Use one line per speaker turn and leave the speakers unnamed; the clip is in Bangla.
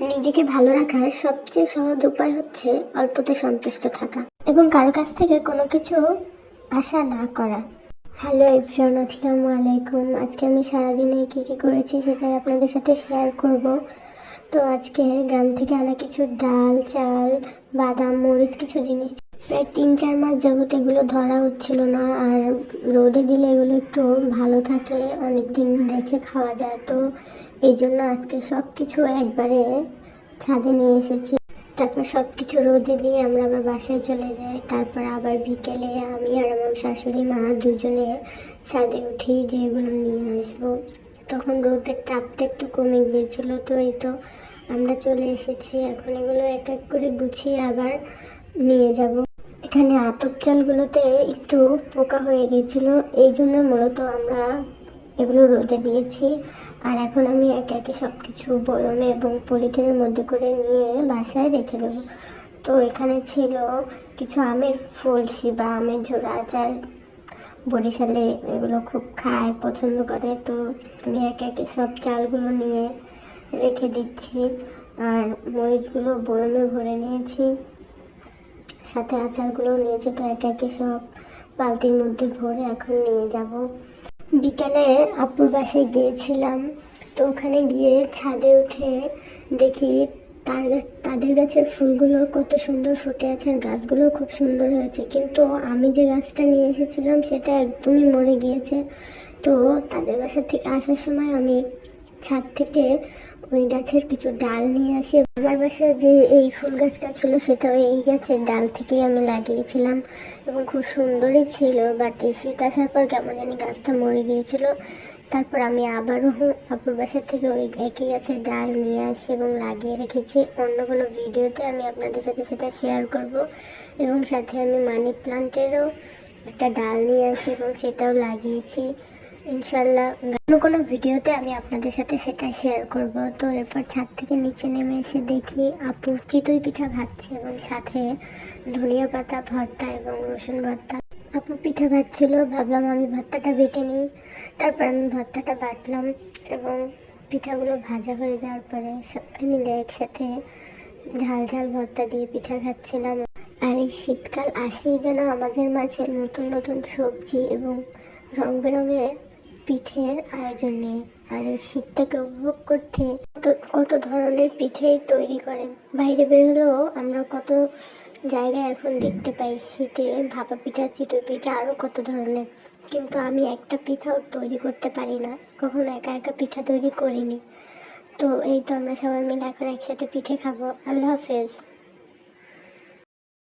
নিজেকে ভালো রাখার সবচেয়ে সহজ উপায় হচ্ছে অল্পতে সন্তুষ্ট থাকা এবং কারও কাছ থেকে কোনো কিছু আশা না করা। হ্যালো এভরিওয়ান আসসালামু আলাইকুম। আজকে আমি সারাদিনে কী কী করেছি সেটাই আপনাদের সাথে শেয়ার করব। তো আজকে গ্রাম থেকে আনা কিছু ডাল, চাল, বাদাম, মরিচ, কিছু জিনিস প্রায় তিন, চার মাস যাবত এগুলো ধরা হচ্ছিল না। আর রোদে দিলে এগুলো একটু ভালো থাকে অনেক দিন রেখে খাওয়া যায়। তো এই জন্য আজকে সব কিছু একবারে ছাদে নিয়ে এসেছি। তারপর সব কিছু রোদে দিয়ে আমরা আবার বাসায় চলে যাই। তারপর আবার বিকেলে আমি আর আমার শাশুড়ি মা দুজনে ছাদে উঠি যে এগুলো নিয়ে আসব। তখন রোদের তাপটা একটু কমে গিয়েছিল, তো এই তো আমরা চলে এসেছি। এখন এগুলো এক এক করে গুছিয়ে আবার নিয়ে যাব। এখানে আতপ চালগুলোতে একটু পোকা হয়ে গিয়েছিল। এই জন্য মূলত আমরা এগুলো রোদে দিয়েছি। আর এখন আমি একে একে সব কিছু বয়মে এবং পলিথিনের মধ্যে করে নিয়ে বাসায় রেখে দেবো। তো এখানে ছিল কিছু আমের ফলসি বা আমের ঝোড়া আচার বরিশালে এগুলো খুব খায়, পছন্দ করে। তো আমি একে একে সব চালগুলো নিয়ে রেখে দিচ্ছি। আর মরিচগুলো বয়মে ভরে নিয়েছি। সাথে আচারগুলো নিয়েছি তো একে একে সব বালতির মধ্যে ভরে এখন নিয়ে যাব। বিকালে আপুর বাসায় গিয়েছিলাম, তো ওখানে গিয়ে ছাদে উঠে দেখি তার তাদের গাছের ফুলগুলো কত সুন্দর ফুটে আছে আর গাছগুলো খুব সুন্দর হয়েছে। কিন্তু আমি যে গাছটা নিয়ে এসেছিলাম সেটা একদমই মরে গিয়েছে। তো তাদের বাসা থেকে আসার সময় আমি ছাদ থেকে ওই গাছের কিছু ডাল নিয়ে আসি। আমার বাসায় যে এই ফুল গাছটা ছিল সেটা এই গাছের ডাল থেকেই আমি লাগিয়েছিলাম। এবং খুব সুন্দরই ছিল বাট শীত আসার পর কেমন জানি গাছটা মরে গিয়েছিল। তারপর আমি আবারও আপুর বাসা থেকে ওই একই গাছের ডাল নিয়ে আসি এবং লাগিয়ে রেখেছি। অন্য কোনো ভিডিওতে আমি আপনাদের সাথে সেটা শেয়ার করব। এবং সাথে আমি মানি প্লান্টেরও একটা ডাল নিয়ে আসি এবং সেটাও লাগিয়েছি। ইনশাল্লাহ অন্য কোনো ভিডিওতে আমি আপনাদের সাথে সেটা শেয়ার করব। তো এরপর ছাদ থেকে নিচে নেমে এসে দেখি আপু চিতই পিঠা ভাজছে এবং সাথে ধনিয়া পাতা, ভর্তা এবং রসুন ভর্তা। আপু পিঠা ভাজছিল, ভাবলাম আমি ভর্তাটা বেটে নিই। তারপর আমি ভর্তাটা বাটলাম এবং পিঠাগুলো ভাজা হয়ে যাওয়ার পরে সবাই মিলে একসাথে ঝাল ঝাল ভর্তা দিয়ে পিঠা খাচ্ছিলাম। আর এই শীতকাল আসেই যেন আমাদের মাঝে নতুন নতুন সবজি এবং রং বেরঙের পিঠের আয়োজন আর এই শীতটাকে উপভোগ করতে কত ধরনের পিঠেই তৈরি করেন। বাইরে বেরোলেও আমরা কত জায়গায় এখন দেখতে পাই শীতে ভাপা পিঠা, চিতই পিঠা আরও কত ধরনের। কিন্তু আমি একটা পিঠাও তৈরি করতে পারি না। কখনো একা একা পিঠা তৈরি করিনি। তো এই তো আমরা সবাই মিলে এখন একসাথে পিঠে খাব। আল্লাহ হাফেজ।